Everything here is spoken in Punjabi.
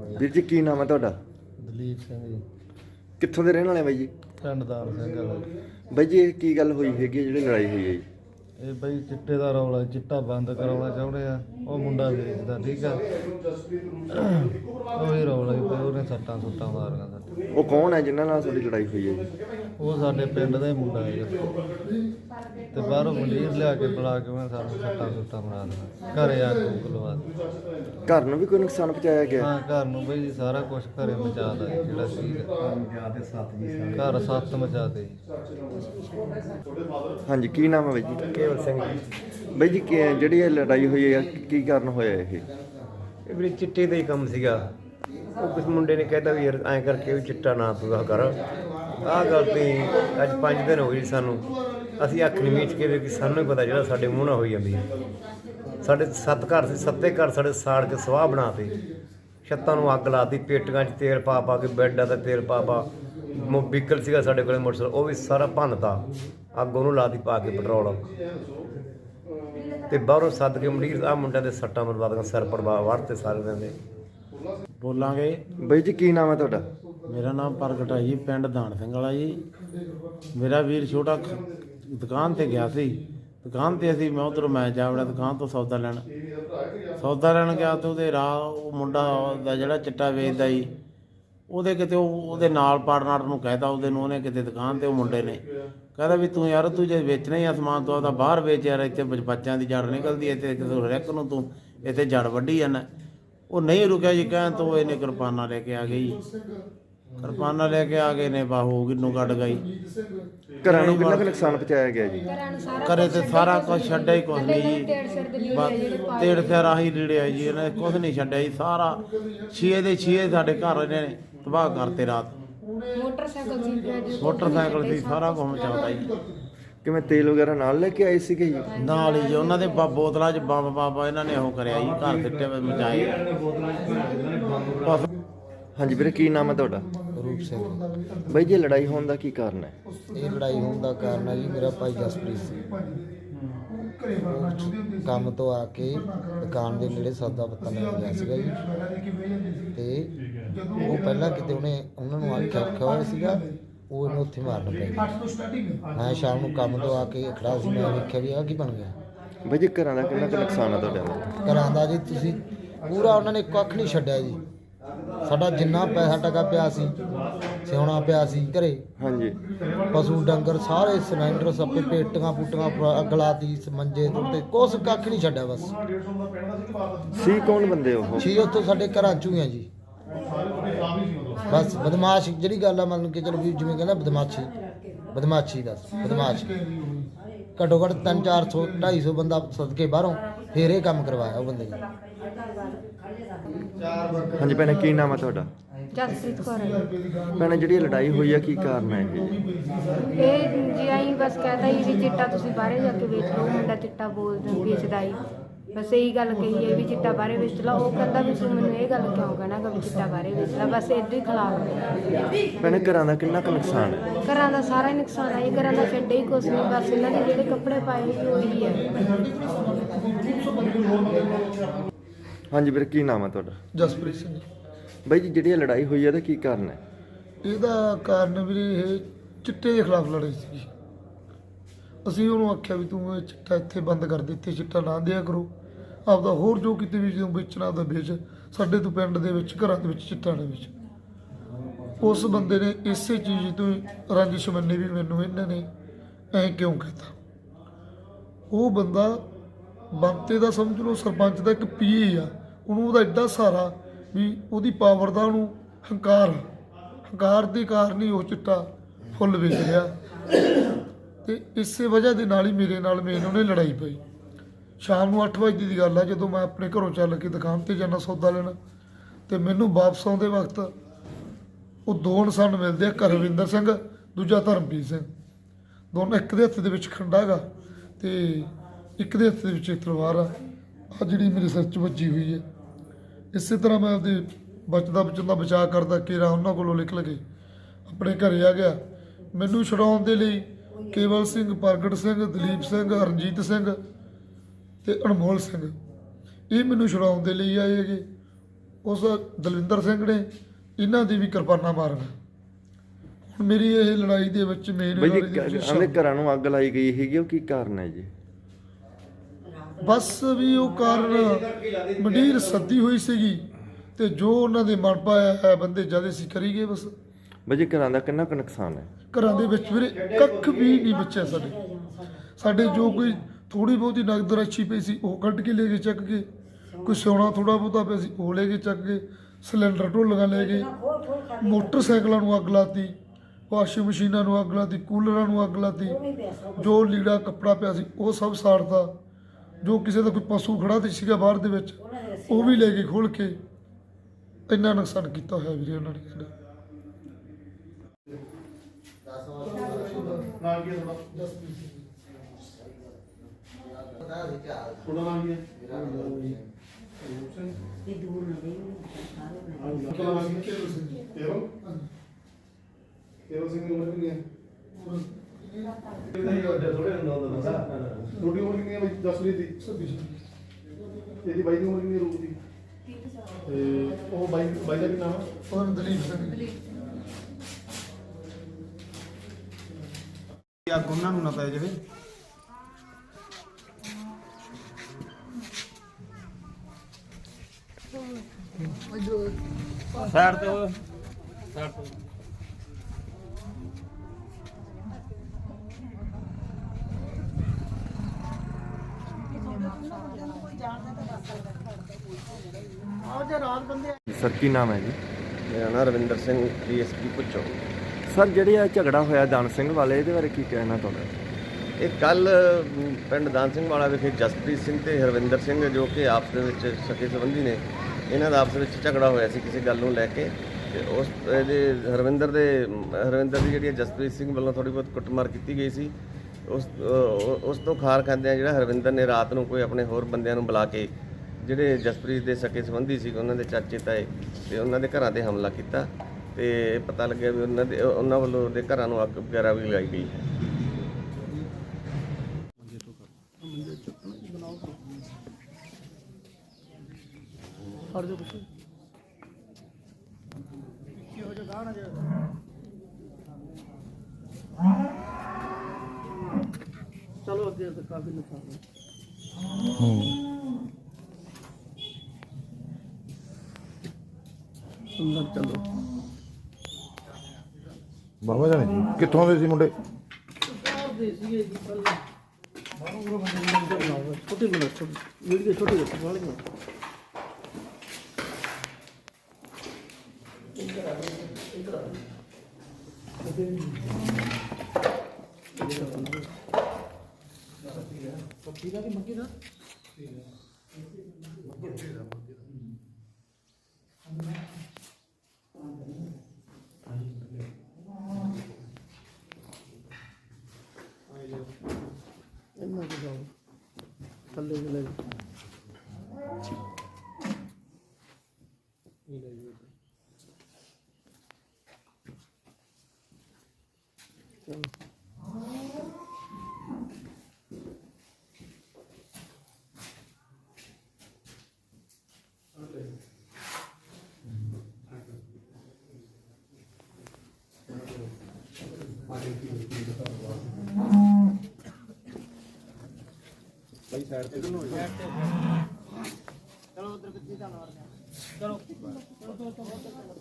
ਵੀਰ ਜੀ ਕੀ ਨਾਮ ਹੈ ਤੁਹਾਡਾ? ਦਲੀਪ ਸਿੰਘ ਜੀ। ਕਿੱਥੋਂ ਦੇ ਰਹਿਣ ਵਾਲੇ ਬਾਈ ਜੀ? ਪਿੰਡ ਦਾਲ ਸਿੰਘ ਆ ਬਾਈ। ਬਾਈ ਜੀ ਇਹ ਕੀ ਗੱਲ ਹੋਈ ਹੈਗੀ ਹੈ ਜਿਹੜੀ ਲੜਾਈ ਹੋਈ ਹੈ ਜੀ? ਇਹ ਬਈ ਚਿੱਟੇ ਦਾ ਰੌਲਾ ਚਿੱਟਾ ਬੰਦ ਕਰਾਉਣਾ ਚਾਹੁੰਦੇ ਆ। ਉਹ ਮੁੰਡਾ ਵੇਚਦਾ ਠੀਕ ਆ। ਉਹ ਹੀ ਰੌਲਾ ਹੀ ਪਿਆ ਉਹਨੇ ਸੱਟਾਂ ਸੁੱਟਾਂ ਮਾਰੀਆਂ ਸਾਡੇ। ਉਹ ਕੌਣ ਹੈ ਜਿਨ੍ਹਾਂ ਨਾਲ ਤੁਹਾਡੀ ਲੜਾਈ ਹੋਈ ਹੈ ਜੀ? ਉਹ ਸਾਡੇ ਪਿੰਡ ਦਾ ਹੀ ਮੁੰਡਾ ਹੈ ਤੇ ਬਾਹਰੋਂ ਮੰਡੀਰ ਲਿਆ ਕੇ ਬੁਲਾ ਕੇ ਮੈਂ ਸਾਨੂੰ ਸੱਟਾਂ ਸੁੱਟਾਂ ਬਣਾ ਦੇਣਾ ਘਰੇ ਆ ਕੇ ਬੁਲਵਾ ਦਿੱਤਾ। ਘਰ ਨੂੰ ਵੀ ਕੋਈ ਨੁਕਸਾਨ ਪਹੁੰਚਾਇਆ ਗਿਆ? ਹਾਂ ਘਰ ਨੂੰ ਬਈ ਜੀ ਸਾਰਾ ਕੁਝ ਘਰੇ ਮਚਾਦਾ ਜਿਹੜਾ ਸੀ। ਘਰ ਸੱਤ ਮਚਾਦੇ ਹਾਂਜੀ ਕੀ ਨਾਮ ਹੈ ਬਾਈ ਜੀ? ਕੇਵਲ ਸਿੰਘ ਜੀ। ਬਾਈ ਜੀ ਕੀ- ਜਿਹੜੀ ਇਹ ਲੜਾਈ ਹੋਈ ਹੈ ਕੀ ਕਾਰਨ ਹੋਇਆ ਇਹ? ਇਹ ਵੀ ਚਿੱਟੇ ਦਾ ਹੀ ਕੰਮ ਸੀਗਾ। ਉਹ ਕਿਸ ਮੁੰਡੇ ਨੇ ਕਹਿਤਾ ਵੀ ਯਾਰ ਐਂ ਕਰਕੇ ਵੀ ਚਿੱਟਾ ਨਾ ਤੂੰ ਆਹ ਕਰ। ਆਹ ਗੱਲ ਤੇ ਅੱਜ 5 ਦਿਨ ਹੋ ਗਏ ਸਾਨੂੰ। ਅਸੀਂ ਅੱਖ ਨਹੀਂ ਮੀਚ ਕੇ ਵੀ ਕਿ ਸਾਨੂੰ ਹੀ ਪਤਾ ਜਿਹੜਾ ਸਾਡੇ ਮੂੰਹ ਨਾਲ ਹੋਈ ਜਾਂਦੀ ਹੈ। ਸਾਡੇ ਸੱਤ ਘਰ ਸੀ, ਸੱਤੇ ਘਰ ਸਾਡੇ ਸਾੜ ਕੇ ਸਵਾਹ ਬਣਾਤੇ ਛੱਤਾਂ ਨੂੰ ਅੱਗ ਲਾਤੀ, ਪੇਟੀਆਂ 'ਚ ਤੇਲ ਪਾ ਪਾ ਕੇ ਬੈੱਡਾਂ ਤੇ ਤੇਲ ਪਾ ਪਾ। ਮੋ ਸੀਗਾ ਸਾਡੇ ਕੋਲੇ ਮੋਟਰਸਾਈਕਲ, ਉਹ ਵੀ ਸਾਰਾ ਭੰਨਤਾ। ਅੱਗ ਉਹਨੂੰ ਲਾਤੀ ਪਾ ਕੇ ਪੈਟਰੋਲ। ਤੇ ਬਾਹਰੋਂ ਸੱਦ ਕੇ ਮੰਡੀਰ ਆ ਮੁੰਡਿਆਂ ਦੇ ਸੱਟਾਂ ਬਰਬਾਦ ਸਿਰ ਪੜਵਾ ਵੜਤੇ ਸਾਰੇ ਦਿਨ ਦੇ। ਬੋਲਾਂਗੇ। ਬਾਈ ਜੀ ਕੀ ਨਾਮ ਹੈ ਤੁਹਾਡਾ? ਮੇਰਾ ਨਾਮ ਪ੍ਰਗਟ ਹੈ ਜੀ ਪਿੰਡ ਦਾਨ ਸਿੰਘ ਵਾਲਾ ਜੀ। ਮੇਰਾ ਵੀਰ ਛੋਟਾ ਦੁਕਾਨ ਤੇ ਗਿਆ ਸੀ। ਦੁਕਾਨ ਤੇ ਅਸੀਂ ਮੈਂ ਉਧਰ ਮੈਂ ਜਾ ਵੜਿਆ ਦੁਕਾਨ ਤੋਂ ਸੌਦਾ ਲੈਣ। ਸੌਦਾ ਲੈਣ ਗਿਆ ਤੇ ਉਹਦੇ ਰਾਹ ਉਹ ਮੁੰਡਾ ਦਾ ਜਿਹੜਾ ਚਿੱਟਾ ਵੇਚਦਾ ਜੀ ਉਹਦੇ ਕਿਤੇ ਉਹ ਉਹਦੇ ਨਾਲ ਪਾਰਟਨਰ ਨੂੰ ਕਹਿਤਾ ਉਹਦੇ ਨੂੰ ਉਹਨੇ ਕਿਤੇ ਦੁਕਾਨ ਤੇ ਉਹ ਮੁੰਡੇ ਨੇ। ਕਹਿੰਦਾ ਵੀ ਤੂੰ ਯਾਰ ਤੂੰ ਜੇ ਵੇਚਣਾ ਹੀ ਆ ਸਮਾਨ ਤੂੰ ਆਪਦਾ ਬਾਹਰ ਵੇਚ ਯਾਰ ਇੱਥੇ ਬੱਚ- ਬੱਚਿਆਂ ਦੀ ਜੜ ਨਿਕਲਦੀ ਐ ਇੱਥੇ ਕਿਸੇ ਰੈਕ ਨੂੰ ਤੂੰ ਇੱਥੇ ਜੜ ਵੱਢੀ ਜਾਂਦਾ। ਉਹ ਨਹੀਂ ਰੁਕਿਆ ਜੀ ਕਹਿਣ ਤੋਂ ਇਹਨੇ ਕਿਰਪਾਨਾਂ ਲੈ ਕੇ ਆ ਗਈ। ਕਿਰਪਾਨਾਂ ਲੈ ਕੇ ਆ ਗਏ ਨੇ ਬਾਹੂ ਕਿੰਨੂ ਕੱਢ ਗਈ। ਘਰਾਂ ਨੂੰ ਕਿੰਨਾ ਕੁ ਨੁਕਸਾਨ ਪਹੁੰਚਾਇਆ ਗਿਆ ਜੀ? ਕਰੇ ਤੇ ਸਾਰਾ ਕੁਝ ਛੱਡਿਆ ਹੀ ਕੁਝ ਨਹੀਂ ਜੀ। ਤੇੜ ਸਿਰ ਆਹੀ ਲੀੜਿਆ ਜੀ ਇਹਨੇ ਕੁਝ ਨਹੀਂ ਛੱਡਿਆ ਜੀ ਸਾਰਾ ਛੀਏ ਦੇ ਛੀਏ ਸਾਡੇ ਘਰ ਇਹਨੇ ਤਬਾਹ ਕਰਤੇ ਰਾਤ ਮੋਟਰਸਾਈਕਲ ਸੀ ਫਿਰ ਮੋਟਰਸਾਈਕਲ ਸੀ ਸਾਰਾ ਕੁਝ ਮਚਾਉਂਦਾ ਜੀ ਕਿਵੇਂ ਤੇਲ ਵਗੈਰਾ ਨਾਲ ਲੈ ਕੇ ਆਏ ਸੀਗੇ ਜੀ? ਨਾਲ ਹੀ ਜੀ ਉਹਨਾਂ ਦੇ ਬ- ਬੋਤਲਾਂ 'ਚ ਬੰਬ ਬਾਬਾ ਇਹਨਾਂ ਨੇ ਉਹ ਕਰਿਆ ਜੀ ਘਰ ਸਿੱਟੇ ਹੋਏ ਮਚਾਏ। ਬਸ ਹਾਂਜੀ ਵੀਰੇ ਕੀ ਨਾਮ ਹੈ ਤੁਹਾਡਾ? ਰੂਪ ਸਿੰਘ। ਬਾਈ ਜੀ ਲੜਾਈ ਹੋਣ ਦਾ ਕੀ ਕਾਰਨ ਹੈ? ਇਹ ਲੜਾਈ ਹੋਣ ਦਾ ਕਾਰਨ ਹੈ ਜੀ ਮੇਰਾ ਭਾਈ ਜਸਪ੍ਰੀਤ ਸੀ। ਕੰਮ ਤੋਂ ਆ ਕੇ ਦੁਕਾਨ ਦੇ ਨੇੜੇ ਸੌਦਾ ਪੱਤਾ ਲੈਣ ਗਿਆ ਸੀਗਾ ਜੀ। ਤੇ ਉਹ ਪਹਿਲਾਂ ਕਿਤੇ ਉਹਨੇ ਉਹਨਾਂ ਨੂੰ ਆਖਿਆ ਰੱਖਿਆ ਹੋਇਆ ਸੀਗਾ ਉਹ ਇਹਨੂੰ ਉੱਥੇ ਮਾਰਨ ਪੈ ਗਿਆ ਮੈਂ ਸ਼ਾਮ ਨੂੰ ਕੰਮ ਤੋਂ ਆ ਕੇ ਖੜਾ ਸੀ ਮੈਂ ਵੇਖਿਆ ਵੀ ਆ ਕੀ ਬਣ ਗਿਆ। ਬਾਈ ਜੀ ਘਰਾਂ ਦਾ ਕਿੰਨਾ ਕੁ ਨੁਕਸਾਨ ਹੈ ਤੁਹਾਡੇ ਦਾ ਘਰਾਂ ਦਾ ਜੀ ਤੁਸੀਂ ਪੂਰਾ ਉਹਨਾਂ ਨੇ ਕੱਖ ਨਹੀਂ ਛੱਡਿਆ ਜੀ। ਸਾਡਾ ਜਿੰਨਾ ਪੈਸਾ ਟਕਾ ਪਿਆ ਸੀ ਸਿਉਣਾ ਪਿਆ ਸੀ ਘਰੇ। ਹਾਂਜੀ। ਪਸ਼ੂ ਡੰਗਰ ਸਾਰੇ ਸਿਲੰਡਰ ਸੱਪੇ ਪੇਟੀਆਂ ਪੁੱਟੀਆਂ ਅਗਲਾਤੀ ਮੰਜੇ ਤੇ ਕੁਛ ਕੱਖ ਨਹੀਂ ਛੱਡਿਆ ਬਸ। ਸੀ ਕੌਣ ਬੰਦੇ ਉਹ? ਛੀ ਉੱਥੋਂ ਸਾਡੇ ਘਰਾਂ ਚੋਂ ਹੀ ਆ ਜੀ। ਬਸ ਬਦਮਾਸ਼ ਜਿਹੜੀ ਗੱਲ ਆ ਮੰਨ ਕੇ ਚਲੋ ਵੀ ਜਿਵੇਂ ਕਹਿੰਦਾ ਬਦਮਾਸ਼ੀ ਬਦਮਾਸ਼ੀ ਦਾ ਬਦਮਾਸ਼। ਘੱਟੋ ਘੱਟ 3 400 250 ਬੰਦਾ ਸਦਕੇ ਬਾਹਰੋਂ ਫੇਰ ਇਹ ਕੰਮ ਕਰਵਾਇਆ ਉਹ ਬੰਦੇ ਨੇ। ਹਾਂਜੀ ਭੈਣੇ ਕੀ ਨਾਮ ਹੈ ਤੁਹਾਡਾ? ਜਸਪ੍ਰੀਤ ਕੌਰ। ਭੈਣੇ ਜਿਹੜੀ ਇਹ ਲੜਾਈ ਹੋਈ ਹੈ ਕੀ ਕਾਰਨ ਹੈ ਇਹ? ਇਹ ਜੀ ਆਈ ਬਸ ਕਹਤਾ ਹੀ ਵੀ ਚਿੱਟਾ ਤੁਸੀਂ ਬਾਹਰੇ ਜਾ ਕੇ ਵੇਚ ਲਓ ਮੁੰਡਾ ਚਿੱਟਾ ਬੋਲਦਾ ਵੇਚਦਾ ਹੀ। ਬਸ ਇਹੀ ਗੱਲ ਕਹੀ ਹੈ ਵੀ ਚਿੱਟਾ ਬਾਹਰੇ ਵੇਚ ਲਾ ਉਹ ਕਹਿੰਦਾ ਵੀ ਤੂੰ ਮੈਨੂੰ ਇਹ ਗੱਲ ਕਿਉਂ ਕਹਿਣਾ ਕਿ ਵੀ ਚਿੱਟਾ ਬਾਹਰੇ ਵੇਚ ਲਾ ਬਸ ਇਦਾਂ ਹੀ ਖਿਲਾਫ ਭੈਣੇ ਘਰਾਂ ਦਾ ਕਿੰਨਾ ਕੁ ਨੁਕਸਾਨ ਹੈ? ਘਰਾਂ ਦਾ ਸਾਰਾ ਹੀ ਨੁਕਸਾਨ ਆਈ ਘਰਾਂ ਦਾ ਛੱਡੇ ਹੀ ਕੁਛ ਨਹੀਂ ਬਸ ਇਹਨਾਂ ਦੇ ਜਿਹੜੇ ਕੱਪੜੇ ਪਾਏ ਸੀ ਉਹੀ ਹੈ ਹਾਂਜੀ ਵੀਰੇ ਕੀ ਨਾਮ ਹੈ ਤੁਹਾਡਾ? ਜਸਪ੍ਰੀਤ ਸਿੰਘ। ਬਾਈ ਜੀ ਜਿਹੜੀ ਇਹ ਲੜਾਈ ਹੋਈ ਹੈ ਇਹਦਾ ਕੀ ਕਾਰਨ ਹੈ? ਇਹਦਾ ਕਾਰਨ ਵੀਰੇ ਇਹ ਚਿੱਟੇ ਦੇ ਖਿਲਾਫ ਲੜਾਈ ਸੀ ਅਸੀਂ ਉਹਨੂੰ ਆਖਿਆ ਵੀ ਤੂੰ ਇਹ ਚਿੱਟਾ ਇੱਥੇ ਬੰਦ ਕਰ ਦੇ ਇੱਥੇ ਚਿੱਟਾ ਨਾ ਦਿਆ ਕਰੋ। ਆਪਦਾ ਹੋਰ ਜੋ ਕਿਤੇ ਵੀ ਜਦੋਂ ਵੇਚਣਾ ਉਹਦਾ ਵੇਚ, ਸਾਡੇ ਤੋਂ ਪਿੰਡ ਦੇ ਵਿੱਚ, ਘਰਾਂ ਦੇ ਵਿੱਚ, ਚਿੱਟਾ ਨਾ ਵਿੱਚ। ਉਸ ਬੰਦੇ ਨੇ ਇਸੇ ਚੀਜ਼ ਤੋਂ ਹੀ ਰੰਜਿਸ਼ ਮੰਨੀ ਵੀ ਮੈਨੂੰ ਇਹਨਾਂ ਨੇ ਐ ਕਿਉਂ ਕੀਤਾ ਉਹ ਬੰਦਾ ਬੰਤੇ ਦਾ ਸਮਝ ਲਓ, ਸਰਪੰਚ ਦਾ ਇੱਕ ਪੀਏ ਆ, ਉਹਨੂੰ ਉਹਦਾ ਐਡਾ ਸਹਾਰਾ ਵੀ ਉਹਦੀ ਪਾਵਰ ਦਾ ਉਹਨੂੰ ਹੰਕਾਰ ਹੰਕਾਰ ਦੇ ਕਾਰਨ ਹੀ ਉਹ ਚਿੱਟਾ ਫੁੱਲ ਵੇਚ ਰਿਹਾ। ਤੇ ਇਸੇ ਵਜ੍ਹਾ ਦੇ ਨਾਲ ਹੀ ਮੇਰੇ ਨਾਲ ਮੇਨ ਉਹਨੇ ਲੜਾਈ ਪਈ। ਸ਼ਾਮ ਨੂੰ 8 ਵਜੇ ਦੀ ਗੱਲ ਆ, ਜਦੋਂ ਮੈਂ ਆਪਣੇ ਘਰੋਂ ਚੱਲ ਕੇ ਦੁਕਾਨ ਤੇ ਜਾਣਾ ਸੌਦਾ ਲੈਣ ਤੇ ਮੈਨੂੰ ਵਾਪਸ ਆਉਂਦੇ ਵਕਤ ਉਹ ਦੋ ਇਨਸਾਨ ਮਿਲਦੇ ਆ, ਕਰਵਿੰਦਰ ਸਿੰਘ, ਦੂਜਾ ਧਰਮਪ੍ਰੀਤ ਸਿੰਘ। ਦੋਨੋਂ ਇੱਕ ਦੇ ਹੱਥ ਦੇ ਵਿੱਚ ਖੰਡਾ ਗਾ ਤੇ ਇੱਕ ਦੇ ਹੱਥ ਦੇ ਵਿੱਚ ਤਲਵਾਰ ਆ। ਆ ਜਿਹੜੀ ਮੇਰੇ ਸਿਰ 'ਚ ਵੱਜੀ ਹੋਈ ਹੈ ਇਸੇ ਤਰ੍ਹਾਂ ਮੈਂ ਆਪਦੇ ਬਚਦਾ ਬਚਦਾ ਬਚਾਅ ਕਰਦਾ ਕੇਰਾ ਉਹਨਾਂ ਕੋਲੋਂ ਨਿਕਲ ਕੇ ਆਪਣੇ ਘਰੇ ਆ ਗਿਆ। ਮੈਨੂੰ ਛਡਾਉਣ ਦੇ ਲਈ ਕੇਵਲ ਸਿੰਘ, ਪ੍ਰਗਟ ਸਿੰਘ, ਦਲੀਪ ਸਿੰਘ, ਰਣਜੀਤ ਸਿੰਘ ਤੇ ਅਨਮੋਲ ਸਿੰਘ। ਇਹ ਮੈਨੂੰ ਛਡਾਉਣ ਦੇ ਲਈ ਆਏ ਹੈਗੇ। ਉਸ ਦਲਵਿੰਦਰ ਸਿੰਘ ਨੇ ਇਹਨਾਂ ਦੀ ਵੀ ਕਿਰਪਾਨਾਂ ਮਾਰੀਆਂ ਹੁਣ ਮੇਰੀ ਇਹ ਲੜਾਈ ਦੇ ਵਿੱਚ ਮੇਨ ਬਾਈ ਘਰਾਂ ਨੂੰ ਅੱਗ ਲਾਈ ਗਈ ਹੈਗੀ ਉਹ ਕੀ ਕਾਰਨ ਹੈ ਜੀ? ਬਸ ਵੀ ਉਹ ਕਾਰਨ ਮੰਡੀਰ ਸੱਦੀ ਹੋਈ ਸੀਗੀ ਤੇ ਜੋ ਉਹਨਾਂ ਦੇ ਮਨ ਪਾਇਆ ਹੈ ਬੰਦੇ ਜ਼ਿਆਦਾ ਸੀ ਕਰੀ ਗਏ ਬਸ। ਬਾਈ ਘਰਾਂ ਦਾ ਕਿੰਨਾ ਕੁ ਨੁਕਸਾਨ ਹੈ? ਘਰਾਂ ਦੇ ਵਿੱਚ ਵੀਰੇ ਕੱਖ ਵੀ ਨਹੀਂ ਬਚਿਆ ਸਾਡੇ। ਸਾਡੇ ਜੋ ਕੋਈ ਥੋੜੀ ਬਹੁਤੀ ਨਗਦ ਰਾਸ਼ੀ ਪਈ ਸੀ, ਉਹ ਕੱਢ ਕੇ ਲੈ ਗਏ ਚੱਕ ਕੇ। ਕੋਈ ਸੋਨਾ ਥੋੜਾ ਬਹੁਤਾ ਪਿਆ ਸੀ, ਉਹ ਲੈ ਕੇ ਚੱਕ ਕੇ, ਸਿਲੰਡਰ ਢੋਲੀਆਂ ਲੈ ਗਏ। ਮੋਟਰਸਾਈਕਲਾਂ ਨੂੰ ਅੱਗ ਲਾਤੀ, ਵਾਸ਼ਿੰਗ ਮਸ਼ੀਨਾਂ ਨੂੰ ਅੱਗ ਲਾਤੀ, ਕੂਲਰਾਂ ਨੂੰ ਅੱਗ ਲਾਤੀ, ਜੋ ਲੀੜਾ ਕੱਪੜਾ ਪਿਆ ਸੀ, ਉਹ ਸਭ ਸਾੜਤਾ। ਜੋ ਕਿਸੇ ਦਾ ਕੋਈ ਪਸ਼ੂ ਖੜਾ ਤੇ ਸੀਗਾ ਬਾਹਰ ਦੇ ਵਿੱਚ, ਉਹ ਵੀ ਲੈ ਕੇ ਖੋਲ ਕੇ। ਇੰਨਾ ਨੁਕਸਾਨ ਕੀਤਾ ਹੋਇਆ ਵੀਰੇ ਉਹਨਾਂ ਨੇ ਸਾਡਾ। ਤੁਹਾਡੀ ਉਮਰ ਕਿੰਨੀ ਹੈ ਬਾਈ ਜਸਪ੍ਰੀਤ ਦੀ ਇਹਦੀ ਬਾਈ ਦੀ ਉਮਰ ਕਿੰਨੀ ਹੈ ਰੂਪ ਦੀ ਤੇ ਉਹ ਬਾਈ ਬਾਈ ਦਾ ਕੀ ਨਾਮ ਹੈ ਔਰ ਦਲੀਪ ਸਿੰਘ ਅੱਗ ਉਹਨਾਂ ਨੂੰ ਨਾ ਪੈ ਜਾਵੇ। ਸਾਈਡ ਤੇ ਉਹ ਸਾਈਡ ਤੇ ਸਰ ਕੀ ਨਾਮ ਹੈ ਜੀ? ਮੇਰਾ ਨਾਮ ਰਵਿੰਦਰ ਸਿੰਘ ਡੀਐਸਪੀ ਪੁੱਛੋ ਸਰ ਜਿਹੜੇ ਆ ਝਗੜਾ ਹੋਇਆ ਦਾਨ ਸਿੰਘ ਵਾਲੇ ਇਹਦੇ ਬਾਰੇ ਕੀ ਕਹਿਣਾ ਤੁਹਾਡਾ? ਇਹ ਕੱਲ ਪਿੰਡ ਦਾਨ ਸਿੰਘ ਵਾਲਾ ਵਿਖੇ ਜਸਪ੍ਰੀਤ ਸਿੰਘ ਤੇ ਹਰਵਿੰਦਰ ਸਿੰਘ ਜੋ ਕਿ ਆਪਸ ਦੇ ਵਿੱਚ ਸਕੇ ਸੰਬੰਧੀ ਨੇ ਇਹਨਾਂ ਦਾ ਆਪਸ ਵਿੱਚ ਝਗੜਾ ਹੋਇਆ ਸੀ ਕਿਸੇ ਗੱਲ ਨੂੰ ਲੈ ਕੇ ਤੇ ਉਸ ਇਹਦੇ ਹਰਵਿੰਦਰ ਦੇ, ਹਰਵਿੰਦਰ ਦੀ ਜਿਹੜੀ ਹੈ ਜਸਪ੍ਰੀਤ ਸਿੰਘ ਵੱਲੋਂ ਥੋੜੀ ਬਹੁਤ ਕੁੱਟਮਾਰ ਕੀਤੀ ਗਈ ਸੀ। ਉਸ ਉਸ ਤੋਂ ਖਾਰ ਖਾਂਦਿਆਂ ਜਿਹੜਾ ਹਰਵਿੰਦਰ ਨੇ ਰਾਤ ਨੂੰ ਕੋਈ ਆਪਣੇ ਹੋਰ ਬੰਦਿਆਂ ਨੂੰ ਬੁਲਾ ਕੇ ਜਿਹੜੇ ਜਸਪ੍ਰੀਤ ਦੇ ਸਕੇ ਸੰਬੰਧੀ ਸੀ, ਉਹਨਾਂ ਦੇ ਚਾਚੇ, ਤਾਏ ਤੇ ਉਹਨਾਂ ਦੇ ਘਰਾਂ ਤੇ ਹਮਲਾ ਕੀਤਾ ਤੇ ਪਤਾ ਲੱਗਿਆ ਵੀ ਉਹਨਾਂ ਦੇ, ਉਹਨਾਂ ਵੱਲੋਂ ਦੇ ਘਰਾਂ ਨੂੰ ਅੱਗ ਵਗੈਰਾ ਵੀ ਲਗਾਈ ਗਈ ਹੈ। ਫੜ ਜੋ ਕੁਛ। ਚਲੋ ਅੱਗੇ ਅੱਗੇ ਕਾਫੀ ਨੁਕਸਾਨ ਹੂੰ ਅੰਦਰ ਚਲੋ। ਬਾਬਾ ਜੀ ਕਿੱਥੋਂ ਦੇ ਸੀ ਮੁੰਡੇ? ਦੇ ਸੀਗੇ ਜੀ ਪਹਿਲਾਂ। ਬਾਹਰੋਂ ਉਹ ਬੰਦੇ ਨੂੰ ਅੰਦਰ ਲਾਓ ਛੋਟੇ ਮਿੰਟ ਵੀਡੀਓ ਛੋਟੀ ਰੱਖੋ ਵਾਲੀਆਂ ਪੱਕੀ ਦਾ ਕਿ ਮੱਕੀ ਦਾ ਇੰਨਾ ਕੁ ਜਾਓ ਥੱਲੇ ਚਲੇ ਜਾਓ। ਭਾਈ ਸਾਈਡ ਤੇ ਕਿਉਂ ਹੋਇਆ ਚਲੋ ਉਧਰ ਕਿੱਥੇ ਧੰਨਵਾਦ ਚਲੋ ਚਲੋ। ਦੋਸਤੋ ਬਹੁਤ